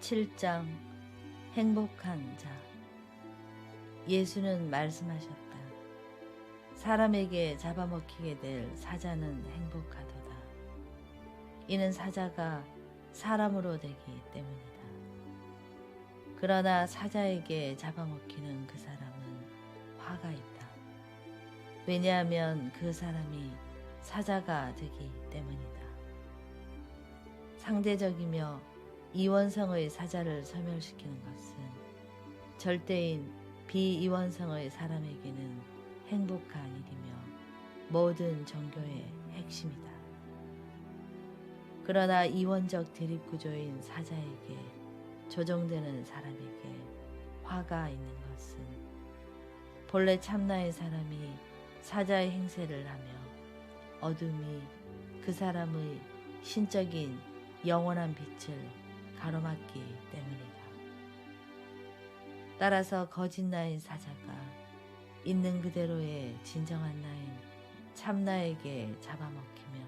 7장 행복한 자 예수는 말씀하셨다. 사람에게 잡아먹히게 될 사자는 행복하도다. 이는 사자가 사람으로 되기 때문이다. 그러나 사자에게 잡아먹히는 그 사람은 화가 있다. 왜냐하면 그 사람이 사자가 되기 때문이다. 상대적이며 이원성의 사자를 소멸시키는 것은 절대인 비이원성의 사람에게는 행복한 일이며 모든 종교의 핵심이다. 그러나 이원적 대립구조인 사자에게 조종되는 사람에게 화가 있는 것은 본래 참나의 사람이 사자의 행세를 하며 어둠이 그 사람의 신적인 영원한 빛을 가로막기 때문이다. 따라서 거짓 나인 사자가 있는 그대로의 진정한 나인 참나에게 잡아먹히면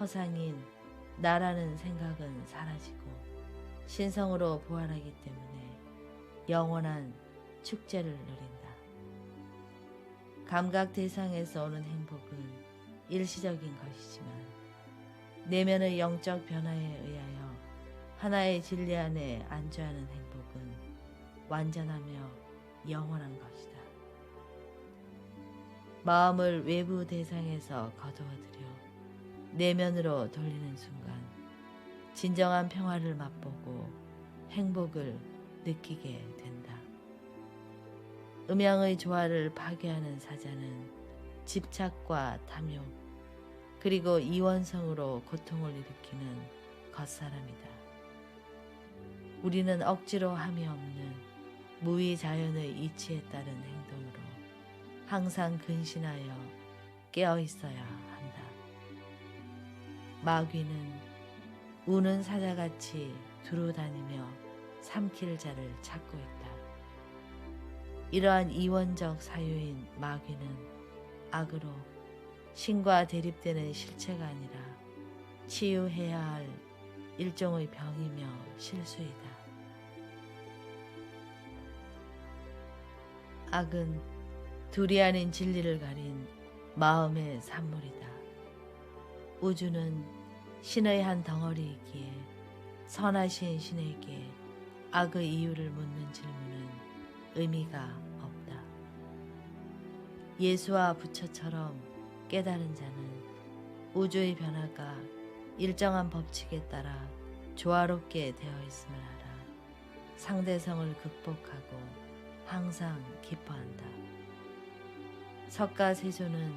허상인 나라는 생각은 사라지고 신성으로 부활하기 때문에 영원한 축제를 누린다. 감각 대상에서 오는 행복은 일시적인 것이지만 내면의 영적 변화에 의하여 하나의 진리 안에 안주하는 행복은 완전하며 영원한 것이다. 마음을 외부 대상에서 거두어들여 내면으로 돌리는 순간 진정한 평화를 맛보고 행복을 느끼게 된다. 음양의 조화를 파괴하는 사자는 집착과 탐욕 그리고 이원성으로 고통을 일으키는 겉사람이다. 우리는 억지로 함이 없는 무위 자연의 이치에 따른 행동으로 항상 근신하여 깨어 있어야 한다. 마귀는 우는 사자같이 두루 다니며 삼킬 자를 찾고 있다. 이러한 이원적 사유인 마귀는 악으로 신과 대립되는 실체가 아니라 치유해야 할 일종의 병이며 실수이다. 악은 둘이 아닌 진리를 가린 마음의 산물이다. 우주는 신의 한 덩어리이기에 선하신 신에게 악의 이유를 묻는 질문은 의미가 없다. 예수와 부처처럼 깨달은 자는 우주의 변화가 일정한 법칙에 따라 조화롭게 되어 있음을 알아 상대성을 극복하고 항상 기뻐한다. 석가 세조는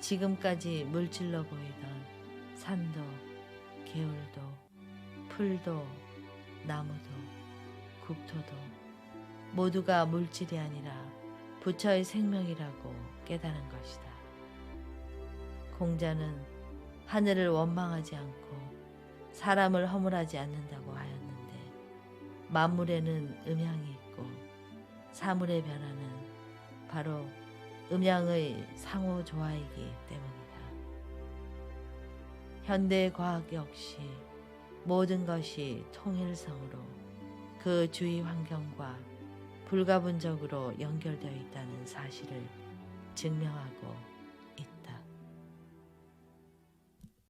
지금까지 물질로 보이던 산도, 개울도, 풀도, 나무도, 국토도 모두가 물질이 아니라 부처의 생명이라고 깨달은 것이다. 공자는 하늘을 원망하지 않고 사람을 허물하지 않는다고 하였는데 만물에는 음양이 있고 사물의 변화는 바로 음양의 상호 조화이기 때문이다. 현대 과학 역시 모든 것이 통일성으로 그 주위 환경과 불가분적으로 연결되어 있다는 사실을 증명하고